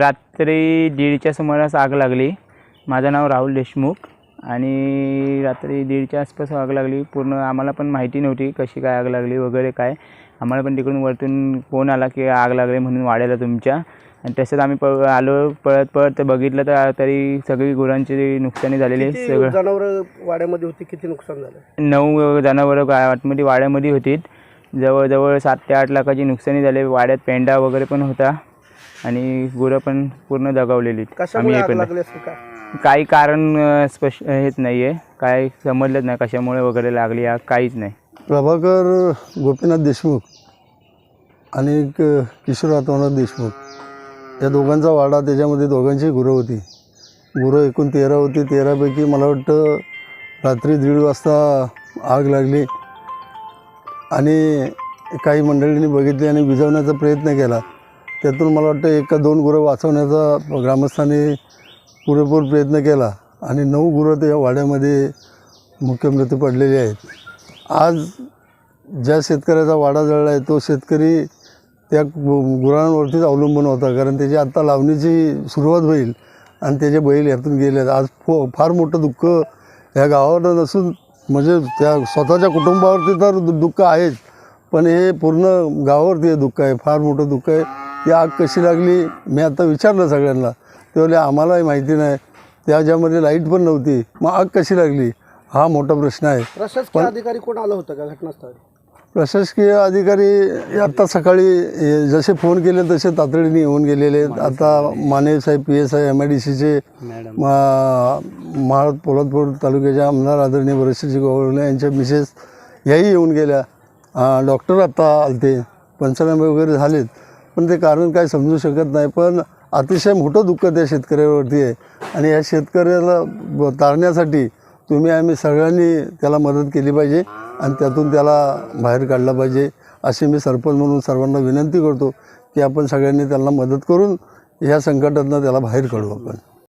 रात्री दीडच्या सुमारास आग लागली. माझं नाव राहुल देशमुख आणि रात्री दीडच्या आसपास आग लागली. पूर्ण आम्हाला पण माहिती नव्हती कशी काय आग लागली वगैरे काय. आम्हाला पण तिकडून वरतून फोन आला की आग लागली म्हणून वाड्याला तुमच्या. आणि तसंच आम्ही प आलो पळत पळत बघितलं तर तरी सगळी गुरांची नुकसानी झालेली सगळं जनावर वाड्यामध्ये होती किती नुकसान झालं? नऊ जनावरं आतमध्ये वाड्यामध्ये होती जवळजवळ सात ते आठ लाखाची नुकसानी झाली. वाड्यात पेंडा वगैरे पण होता. आणि गुरं पण पूर्ण दगावलेली आग लागली का? काही कारण स्पष्ट हेच नाही आहे काय समजलंच नाही कशामुळे वगैरे लागली आग काहीच नाही. प्रभाकर गोपीनाथ देशमुख आणि एक किशोर आत्मानाथ देशमुख. या दोघांचा वाडा त्याच्यामध्ये दोघांची गुरं होती. गुरं एकूण तेरा होती. तेरापैकी मला वाटतं रात्री दीड वाजता आग लागली. आणि काही मंडळींनी बघितली आणि विझवण्याचा प्रयत्न केला. त्यातून मला वाटतं एक का दोन गुरं वाचवण्याचा ग्रामस्थांनी पुरेपूर प्रयत्न केला. आणि नऊ गुरं त्या वाड्यामध्ये मुख्य मृत्यू पडलेले आहेत. आज ज्या शेतकऱ्याचा वाडा जळला आहे तो शेतकरी त्या गुरांवरतीच अवलंबून होता. कारण त्याची आत्ता लावणीची सुरुवात होईल आणि त्याचे बैल यातून गेले आहेत. आज फो फार मोठं दुःख ह्या गावावर नसून म्हणजे त्या स्वतःच्या कुटुंबावरती तर दु- दुःख आहेच. पण हे पूर्ण गावावरती हे दुःख आहे. फार मोठं दुःख आहे. ती आग कशी लागली मी आता विचारलं सगळ्यांना. ते बोलले आम्हालाही माहिती नाही. त्याच्यामध्ये लाइट पण नव्हती मग आग कशी लागली? हा मोठा प्रश्न आहे. प्रशासकीय अधिकारी कोण आलं होतं का घटनास्थळी? प्रशासकीय अधिकारी आत्ता सकाळी जसे फोन केले तसे तातडीने येऊन गेलेले. आहेत आता माने साहेब P S I M I D सीचे महाळ पोलादपूर तालुक्याच्या आमदार आदरणीय बरेचसे गोवळे यांच्या मिसेस याही येऊन गेल्या. डॉक्टर आत्ता आलते. पंचनामे वगैरे झालेत. पण ते कारण काय समजू शकत नाही. पण अतिशय मोठं दुःख त्या शेतकऱ्यावरती आहे. आणि या शेतकऱ्याला तारण्यासाठी तुम्ही आम्ही सगळ्यांनी त्याला मदत केली पाहिजे आणि त्यातून त्याला बाहेर काढलं पाहिजे. अशी मी सरपंच म्हणून सर्वांना विनंती करतो की आपण सगळ्यांनी त्यांना मदत करून ह्या संकटातनं त्याला बाहेर काढू आपण.